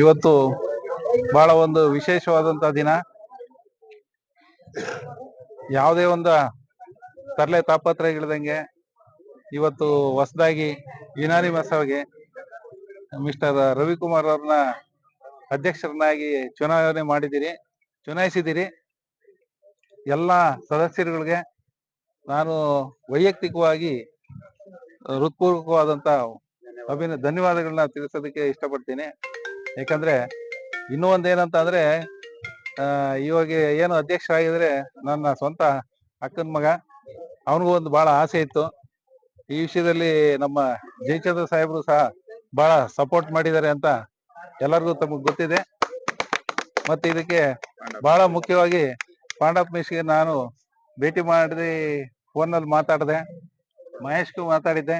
ಇವತ್ತು ಬಹಳ ಒಂದು ವಿಶೇಷವಾದಂತ ದಿನ. ಯಾವುದೇ ಒಂದು ತರಲೆ ತಾಪತ್ರಯಗಳಿದಂಗೆ ಇವತ್ತು ಹೊಸದಾಗಿ ಯುನಾನಿಮಸ್ ಮಸವಿಗೆ ಮಿಸ್ಟರ್ ರವಿಕುಮಾರ್ ಅವ್ರನ್ನ ಅಧ್ಯಕ್ಷರನ್ನಾಗಿ ಚುನಾವಣೆ ಮಾಡಿದಿರಿ, ಚುನಾಯಿಸಿದಿರಿ. ಎಲ್ಲ ಸದಸ್ಯರುಗಳಿಗೆ ನಾನು ವೈಯಕ್ತಿಕವಾಗಿ ಹೃತ್ಪೂರ್ವಕವಾದಂತ ಅಭಿನ ಧನ್ಯವಾದಗಳನ್ನ ತಿಳಿಸೋದಕ್ಕೆ ಇಷ್ಟಪಡ್ತೀನಿ. ಯಾಕಂದ್ರೆ ಇನ್ನೂ ಒಂದೇನಂತ ಅಂದ್ರೆ ಇವಾಗ ಏನು ಅಧ್ಯಕ್ಷರಾಗಿದ್ರೆ ನನ್ನ ಸ್ವಂತ ಅಕ್ಕನ ಮಗ, ಅವನಿಗೂ ಒಂದು ಬಹಳ ಆಸೆ ಇತ್ತು. ಈ ವಿಷಯದಲ್ಲಿ ನಮ್ಮ ಜಯಚಂದ್ರ ಸಾಹೇಬರು ಸಹ ಬಹಳ ಸಪೋರ್ಟ್ ಮಾಡಿದ್ದಾರೆ ಅಂತ ಎಲ್ಲರಿಗೂ ತಮಗೆ ಗೊತ್ತಿದೆ. ಮತ್ತೆ ಇದಕ್ಕೆ ಬಹಳ ಮುಖ್ಯವಾಗಿ ಪಾಂಡಪ್ ಮಿಶ್ಗೆ ನಾನು ಭೇಟಿ ಮಾಡಿ ಫೋನಲ್ಲಿ ಮಾತಾಡಿದೆ, ಮಹೇಶ್ಗೂ ಮಾತಾಡಿದ್ದೆ.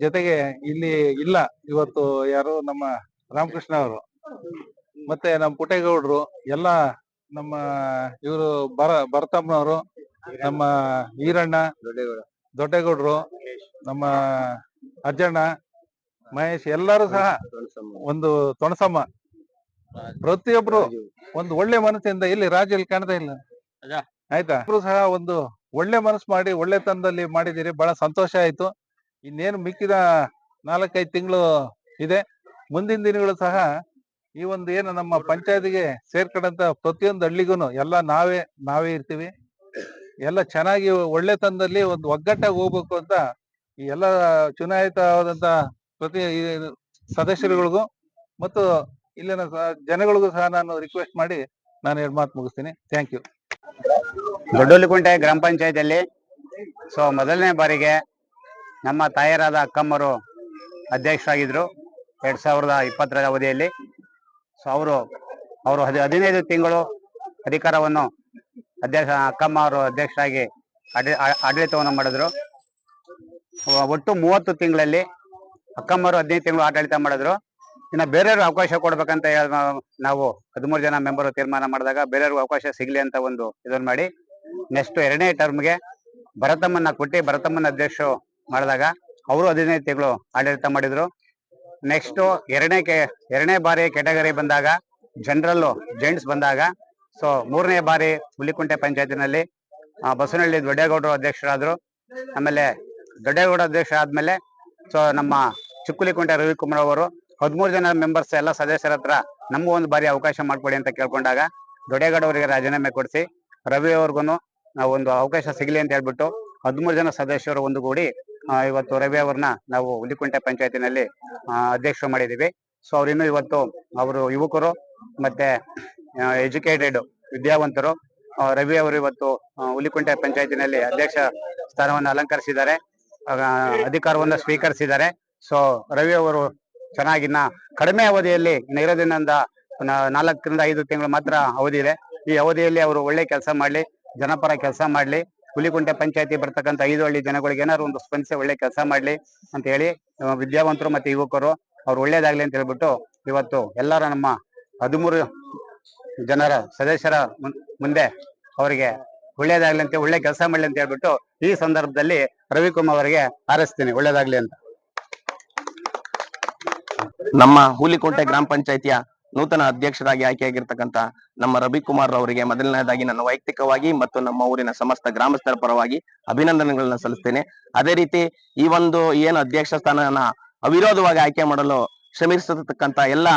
ಜೊತೆಗೆ ಇಲ್ಲಿ ಇಲ್ಲ. ಇವತ್ತು ಯಾರು ನಮ್ಮ ರಾಮಕೃಷ್ಣ ಅವರು. ಮತ್ತೆ ನಮ್ಮ ಪುಟ್ಟೇಗೌಡರು ಎಲ್ಲ ನಮ್ಮ ಇವರು ಬರ ಭರತಮ್ಮನವರು ನಮ್ಮ ಈರಣ್ಣ ದೊಡ್ಡೇಗೌಡರು ನಮ್ಮ ಅಜ್ಜಣ್ಣ ಮಹೇಶ್ ಎಲ್ಲರೂ ಸಹ ಒಂದು ತೊಣಸಮ್ಮ. ಪ್ರತಿಯೊಬ್ರು ಒಂದು ಒಳ್ಳೆ ಮನಸ್ಸಿಂದ ಇಲ್ಲಿ ರಾಜ್ಯದಲ್ಲಿ ಕಾಣ್ತಾ ಇಲ್ಲ. ಆಯ್ತಾ? ಸಹ ಒಂದು ಒಳ್ಳೆ ಮನಸ್ಸು ಮಾಡಿ ಒಳ್ಳೆ ತನದಲ್ಲಿ ಮಾಡಿದಿರಿ ಬಹಳ ಸಂತೋಷ ಆಯ್ತು. ಇನ್ನೇನು ಮಿಕ್ಕಿದ ನಾಲ್ಕೈದು ತಿಂಗಳು ಇದೆ. ಮುಂದಿನ ದಿನಗಳು ಸಹ ಈ ಒಂದು ಏನು ನಮ್ಮ ಪಂಚಾಯತಿಗೆ ಸೇರ್ಕೊಂಡಂತ ಪ್ರತಿಯೊಂದು ಹಳ್ಳಿಗೂ ಎಲ್ಲ ನಾವೇ ನಾವೇ ಇರ್ತೀವಿ. ಎಲ್ಲ ಚೆನ್ನಾಗಿ ಒಳ್ಳೆ ತಂದಲ್ಲಿ ಒಂದು ಒಗ್ಗಟ್ಟಾಗಿ ಹೋಗ್ಬೇಕು ಅಂತ ಈ ಎಲ್ಲ ಚುನಾಯಿತವಾದಂತ ಪ್ರತಿ ಸದಸ್ಯರುಗಳಿಗೂ ಮತ್ತು ಇಲ್ಲಿನ ಜನಗಳಿಗೂ ಸಹ ನಾನು ರಿಕ್ವೆಸ್ಟ್ ಮಾಡಿ ನಾನು ಎರಡು ಮಾತು ಮುಗಿಸ್ತೀನಿ. ಥ್ಯಾಂಕ್ ಯು ದೊಡ್ಡಲಿಕುಂಟೆ ಗ್ರಾಮ ಪಂಚಾಯತಿಯಲ್ಲಿ ಸೊ ಮೊದಲನೇ ಬಾರಿಗೆ ನಮ್ಮ ತಾಯರಾದ ಅಕ್ಕಮ್ಮರು ಅಧ್ಯಕ್ಷರಾಗಿದ್ರು. ಎರಡ್ ಸಾವಿರದ ಇಪ್ಪತ್ತರ ಅವಧಿಯಲ್ಲಿ. ಸೊ ಅವರು ಅವರು ಹದಿ, ಹದಿನೈದು ತಿಂಗಳು ಅಧಿಕಾರವನ್ನು ಅಧ್ಯಕ್ಷ, ಅಕ್ಕಮ್ಮ ಅವರು ಅಧ್ಯಕ್ಷರಾಗಿ ಆಡಳಿತವನ್ನು ಮಾಡಿದ್ರು. ಒಟ್ಟು ಮೂವತ್ತು ತಿಂಗಳಲ್ಲಿ ಅಕ್ಕಮ್ಮರು ಹದಿನೈದು ತಿಂಗಳು ಆಡಳಿತ ಮಾಡಿದ್ರು. ಇನ್ನು ಬೇರೆಯವ್ರಿಗೆ ಅವಕಾಶ ಕೊಡ್ಬೇಕಂತ ನಾವು ಹದಿಮೂರು ಜನ ಮೆಂಬರ್ ತೀರ್ಮಾನ ಮಾಡಿದಾಗ ಬೇರೆಯವ್ರಿಗೆ ಅವಕಾಶ ಸಿಗ್ಲಿ ಅಂತ ಒಂದು ಇದನ್ನು ಮಾಡಿ, ನೆಕ್ಸ್ಟ್ ಎರಡನೇ ಟರ್ಮ್ಗೆ ಭರತಮ್ಮನ್ನ ಕೊಟ್ಟಿ ಭರತಮ್ಮನ ಅಧ್ಯಕ್ಷರು ಮಾಡಿದಾಗ ಅವರು ಹದಿನೈದು ತಿಂಗಳು ಆಡಳಿತ ಮಾಡಿದ್ರು. ನೆಕ್ಸ್ಟ್ ಎರಡನೇ ಎರಡನೇ ಬಾರಿ ಕೆಟಗರಿ ಬಂದಾಗ ಜನರಲ್ ಜೆಂಟ್ಸ್ ಬಂದಾಗ ಸೊ ಮೂರನೇ ಬಾರಿ ಹುಲಿಕುಂಟೆ ಪಂಚಾಯತಿನಲ್ಲಿ ಬಸವನಹಳ್ಳಿ ದೊಡ್ಡೇಗೌಡರು ಅಧ್ಯಕ್ಷರಾದ್ರು. ಆಮೇಲೆ ದೊಡ್ಡೇಗೌಡ ಅಧ್ಯಕ್ಷ ಆದ್ಮೇಲೆ ಸೊ ನಮ್ಮ ಚಿಕ್ಕುಲಿಕುಂಟೆ ರವಿಕುಮಾರ್ ಅವರು ಹದಿಮೂರು ಜನ ಮೆಂಬರ್ಸ್ ಎಲ್ಲ ಸದಸ್ಯರ ಹತ್ರ ನಮಗೂ ಒಂದು ಬಾರಿ ಅವಕಾಶ ಮಾಡಿಕೊಡಿ ಅಂತ ಕೇಳ್ಕೊಂಡಾಗ ದೊಡ್ಡೇಗೌಡ ಅವರಿಗೆ ರಾಜೀನಾಮೆ ಕೊಡಿಸಿ, ರವಿ ಅವ್ರಿಗೂ ಒಂದು ಅವಕಾಶ ಸಿಗಲಿ ಅಂತ ಹೇಳ್ಬಿಟ್ಟು ಹದಿಮೂರು ಜನ ಸದಸ್ಯರು ಒಂದುಗೂಡಿ ಇವತ್ತು ರವಿ ಅವ್ರನ್ನ ನಾವು ಹುಲಿಕುಂಟೆ ಪಂಚಾಯತಿನಲ್ಲಿ ಅಧ್ಯಕ್ಷರು ಮಾಡಿದೀವಿ ಸೊ ಅವ್ರಿನ್ನು ಇವತ್ತು ಅವರು ಯುವಕರು ಮತ್ತೆ ಎಜುಕೇಟೆಡ್ ವಿದ್ಯಾವಂತರು. ರವಿ ಅವರು ಇವತ್ತು ಹುಲಿಕುಂಟೆ ಪಂಚಾಯತಿನಲ್ಲಿ ಅಧ್ಯಕ್ಷ ಸ್ಥಾನವನ್ನು ಅಲಂಕರಿಸಿದ್ದಾರೆ. ಅಧಿಕಾರವನ್ನು ಸ್ವೀಕರಿಸಿದ್ದಾರೆ. ಸೊ ರವಿ ಅವರು ಚೆನ್ನಾಗಿನ್ನ ಕಡಿಮೆ ಅವಧಿಯಲ್ಲಿ ನಾ- ನಾಲ್ಕರಿಂದ ಐದು ತಿಂಗಳು ಮಾತ್ರ ಅವಧಿ ಇದೆ. ಈ ಅವಧಿಯಲ್ಲಿ ಅವರು ಒಳ್ಳೆ ಕೆಲಸ ಮಾಡ್ಲಿ, ಜನಪರ ಕೆಲಸ ಮಾಡ್ಲಿ. ಹುಲಿಕುಂಟೆ ಪಂಚಾಯತಿ ಬರ್ತಕ್ಕಂಥ ಐದು ಹಳ್ಳಿ ಜನಗಳಿಗೆ ಏನಾದ್ರು ಒಂದು ಸ್ಪಂದಿಸಿ ಒಳ್ಳೆ ಕೆಲಸ ಮಾಡ್ಲಿ ಅಂತ ಹೇಳಿ ವಿದ್ಯಾವಂತರು ಮತ್ತೆ ಯುವಕರು ಅವ್ರು ಒಳ್ಳೇದಾಗ್ಲಿ ಅಂತ ಹೇಳ್ಬಿಟ್ಟು ಇವತ್ತು ಎಲ್ಲರ ನಮ್ಮ ಹದಿಮೂರು ಜನರ ಸದಸ್ಯರ ಮುಂದೆ ಅವರಿಗೆ ಒಳ್ಳೇದಾಗ್ಲಿ ಅಂತ, ಒಳ್ಳೆ ಕೆಲಸ ಮಾಡ್ಲಿ ಅಂತ ಹೇಳ್ಬಿಟ್ಟು ಈ ಸಂದರ್ಭದಲ್ಲಿ ರವಿಕುಮಾರ್ ಅವರಿಗೆ ಹಾರೈಸ್ತೀನಿ, ಒಳ್ಳೇದಾಗ್ಲಿ ಅಂತ. ನಮ್ಮ ಹೂಲಿಕೋಟೆ ಗ್ರಾಮ ಪಂಚಾಯತಿಯ ನೂತನ ಅಧ್ಯಕ್ಷರಾಗಿ ಆಯ್ಕೆಯಾಗಿರ್ತಕ್ಕಂತ ನಮ್ಮ ರವಿಕುಮಾರ್ ಅವರಿಗೆ ಮೊದಲನೇದಾಗಿ ನನ್ನ ವೈಯಕ್ತಿಕವಾಗಿ ಮತ್ತು ನಮ್ಮ ಊರಿನ ಸಮಸ್ತ ಗ್ರಾಮಸ್ಥರ ಪರವಾಗಿ ಅಭಿನಂದನೆಗಳನ್ನ ಸಲ್ಲಿಸ್ತೇನೆ. ಅದೇ ರೀತಿ ಈ ಒಂದು ಏನು ಅಧ್ಯಕ್ಷ ಸ್ಥಾನನ ಅವಿರೋಧವಾಗಿ ಆಯ್ಕೆ ಮಾಡಲು ಶ್ರಮಿಸತಕ್ಕಂತ ಎಲ್ಲ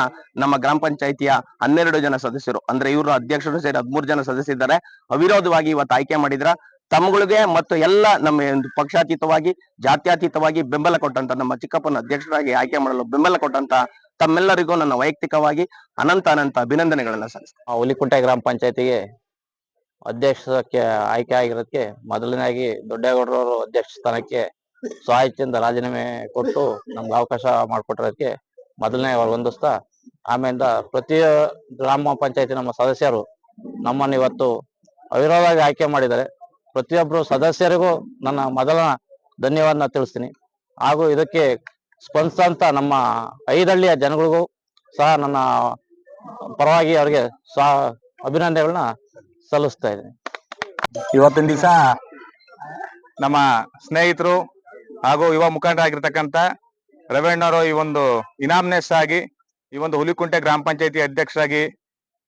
ನಮ್ಮ ಗ್ರಾಮ ಪಂಚಾಯತಿಯ ಹನ್ನೆರಡು ಜನ ಸದಸ್ಯರು, ಅಂದ್ರೆ ಇವರು ಅಧ್ಯಕ್ಷರು ಸೇರಿ ಹದಿಮೂರು ಜನ ಸದಸ್ಯರಿದ್ದಾರೆ ಅವಿರೋಧವಾಗಿ ಇವತ್ತು ಆಯ್ಕೆ ಮಾಡಿದ್ರ ತಮ್ಮಗಳಿಗೆ ಮತ್ತು ಎಲ್ಲ ನಮ್ಮ ಒಂದು ಪಕ್ಷಾತೀತವಾಗಿ, ಜಾತ್ಯಾತೀತವಾಗಿ ಬೆಂಬಲ ಕೊಟ್ಟಂತ ನಮ್ಮ ಚಿಕ್ಕಪ್ಪನ ಅಧ್ಯಕ್ಷರಾಗಿ ಆಯ್ಕೆ ಮಾಡಲು ಬೆಂಬಲ ಕೊಟ್ಟಂತ ತಮ್ಮೆಲ್ಲರಿಗೂ ನನ್ನ ವೈಯಕ್ತಿಕವಾಗಿ ಅನಂತ ಅನಂತ ಅಭಿನಂದನೆಗಳನ್ನ ಸಲ್ಲಿಸ್ತೇನೆ. ಹುಲಿಕುಂಟೆ ಗ್ರಾಮ ಪಂಚಾಯತಿಗೆ ಅಧ್ಯಕ್ಷಕ್ಕೆ ಆಯ್ಕೆ ಆಗಿರೋದಕ್ಕೆ ಮೊದಲನೇದಾಗಿ ದೊಡ್ಡೇಗೌಡರವರು ಅಧ್ಯಕ್ಷ ಸ್ಥಾನಕ್ಕೆ ಸ್ವಾಯಿಚ್ಛೆಯಿಂದ ರಾಜೀನಾಮೆ ಕೊಟ್ಟು ನಮ್ಗೆ ಅವಕಾಶ ಮಾಡಿಕೊಟ್ಟಿರೋದಕ್ಕೆ ಮೊದಲನೇ ಅವ್ರು ಹೊಂದಿಸ್ತಾ, ಆಮೇಲಿಂದ ಪ್ರತಿ ಗ್ರಾಮ ಪಂಚಾಯತಿ ನಮ್ಮ ಸದಸ್ಯರು ನಮ್ಮನ್ನು ಇವತ್ತು ಅವಿರೋಧವಾಗಿ ಆಯ್ಕೆ ಮಾಡಿದ್ದಾರೆ. ಪ್ರತಿಯೊಬ್ಬರು ಸದಸ್ಯರಿಗೂ ನನ್ನ ಮೊದಲ ಧನ್ಯವಾದನ ತಿಳಿಸ್ತೀನಿ. ಹಾಗೂ ಇದಕ್ಕೆ ಸ್ಪಂದಿಸಂತ ನಮ್ಮ ಐದಳ್ಳಿಯ ಜನಗಳಿಗೂ ಸಹ ನನ್ನ ಪರವಾಗಿ ಅವರಿಗೆ ಸಹ ಅಭಿನಂದನೆಗಳನ್ನ ಸಲ್ಲಿಸ್ತಾ ಇದ್ದೀನಿ. ಇವತ್ತಿನ ದಿವಸ ನಮ್ಮ ಸ್ನೇಹಿತರು ಹಾಗೂ ಯುವ ಮುಖಂಡರಾಗಿರ್ತಕ್ಕಂಥ ರವಣ್ಣವರು ಈ ಒಂದು ಇನಾಮ್ನೆಸ್ ಆಗಿ ಈ ಒಂದು ಹುಲಿಕುಂಟೆ ಗ್ರಾಮ ಪಂಚಾಯತಿ ಅಧ್ಯಕ್ಷರಾಗಿ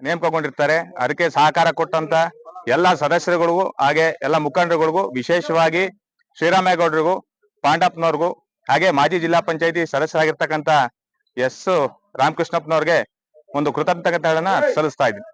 ನೇಮಕಗೊಂಡಿರ್ತಾರೆ. ಅದಕ್ಕೆ ಸಹಕಾರ ಕೊಟ್ಟಂತ ಎಲ್ಲ ಸದಸ್ಯರುಗಳಿಗೂ ಹಾಗೆ ಎಲ್ಲ ಮುಖಂಡರುಗಳಿಗೂ ವಿಶೇಷವಾಗಿ ಶ್ರೀರಾಮೇಗೌಡರಿಗೂ, ಪಾಂಡಪ್ಪನವ್ರಿಗೂ ಹಾಗೆ ಮಾಜಿ ಜಿಲ್ಲಾ ಪಂಚಾಯತಿ ಸದಸ್ಯರಾಗಿರ್ತಕ್ಕಂತ ಎಸ್ ರಾಮಕೃಷ್ಣಪ್ಪನವ್ರಿಗೆ ಒಂದು ಕೃತಜ್ಞತೆಗಳನ್ನ ಸಲ್ಲಿಸ್ತಾ ಇದ್ದೀನಿ.